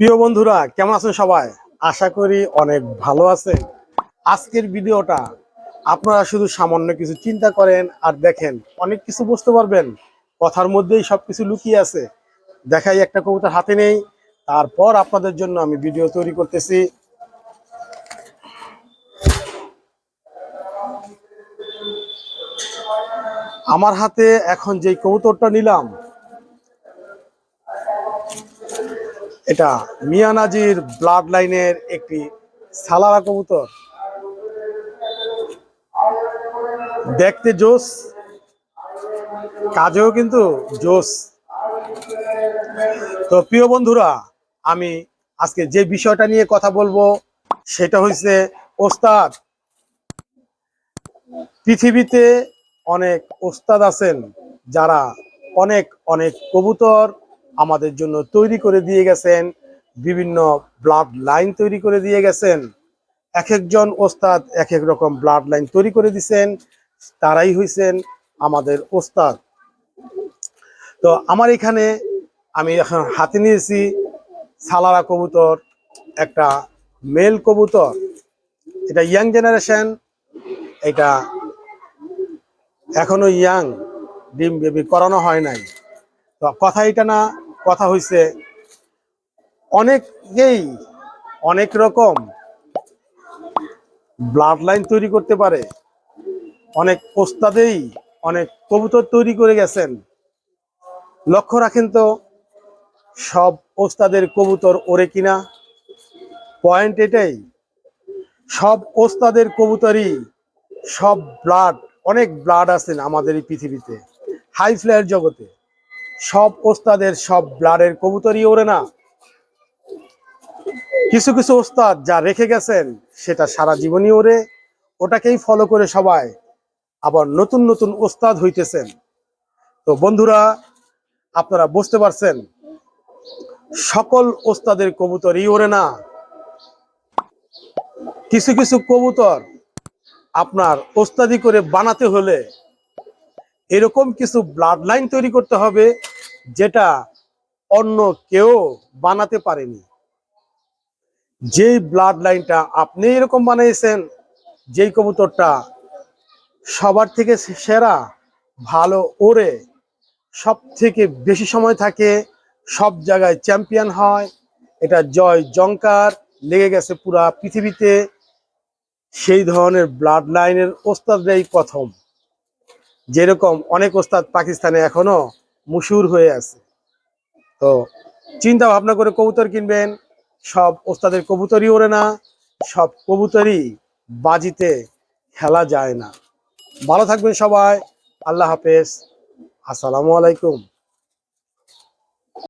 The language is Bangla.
প্রিয় বন্ধুরা, কেমন আছেন সবাই? আশা করি অনেক ভালো আছেন। আজকের ভিডিওটা আপনারা শুধু সামান্য কিছু চিন্তা করেন আর দেখেন, অনেক কিছু বুঝতে পারবেন। কথার মধ্যেই সব কিছু লুকিয়ে আছে। দেখাই একটা কবুতর হাতে নেই। তারপর আপনাদের জন্য আমি ভিডিও তৈরি করতেছি। আমার হাতে এখন যেই কবুতরটা নিলাম এটা মিয়ানাজির ব্লাড লাইনের একটি সালারা কবুতর। দেখতে জোস কাজেও কিন্তু জোস তো প্রিয় বন্ধুরা, আমি আজকে যে বিষয়টা নিয়ে কথা বলব, সেটা হচ্ছে ওস্তাদ। পৃথিবীতে অনেক ওস্তাদ আছেন যারা অনেক অনেক কবুতর আমাদের জন্য তৈরি করে দিয়ে গেছেন, বিভিন্ন ব্লাড লাইন তৈরি করে দিয়ে গেছেন। এক একজন ওস্তাদ এক এক রকম ব্লাড লাইন তৈরি করে দিছেন, তারাই হইছেন আমাদের ওস্তাদ। তো আমার এখানে আমি এখন হাতে নিয়েছি সালারা কবুতর, একটা মেল কবুতর। এটা ইয়াং জেনারেশন এটা এখনও ইয়াং ডিম বেবি করানো হয় নাই। তো কথা এটা না কথা হইছে, অনেকেই অনেক রকম ব্লাড লাইন তৈরি করতে পারে। অনেক ওস্তাদেই অনেক কবুতর তৈরি করে গেছেন। লক্ষ্য রাখেন তো, সব ওস্তাদের কবুতর ওরে কিনা? পয়েন্ট এটাই, সব ওস্তাদের কবুতরই সব ব্লাড অনেক ব্লাড আছেন আমাদের এই পৃথিবীতে হাই ফ্লায়ার জগতে। সব ওস্তাদের সব ব্লাডের কবুতরই ওরে না। কিছু কিছু ওস্তাদ যা রেখে গেছেন, সেটা সারা জীবনই ওরে ওটাকেই ফলো করে সবাই আবার নতুন নতুন ওস্তাদ হইতেছেন। তো বন্ধুরা, আপনারা বুঝতে পারছেন, সকল ওস্তাদের কবুতরই ওরে না। কিছু কিছু কবুতর আপনার ওস্তাদি করে বানাতে হলে এরকম কিছু ব্লাড লাইন তৈরি করতে হবে যেটা অন্য কেউ বানাতে পারেনি। যেই ব্লাড লাইনটা আপনি এরকম বানিয়েছেন, যেই কবুতরটা সবার থেকে সেরা, ভালো ওরে সব থেকে বেশি সময় থাকে, সব জায়গায় চ্যাম্পিয়ন হয়, এটা জয় জঙ্কার, লেগে গেছে পুরা পৃথিবীতে, সেই ধরনের ব্লাড লাইনের ওস্তাদরাই প্রথম। যেরকম অনেক ওস্তাদ পাকিস্তানে এখনও মুশুর হয়ে আছে। তো চিন্তা ভাবনা করে কবুতর কিনবেন। সব ওস্তাদের কবুতরই ওরে না, সব কবুতরই বাজিতে খেলা যায় না। ভালো থাকবেন সবাই, আল্লাহ হাফেজ। আসসালামু আলাইকুম।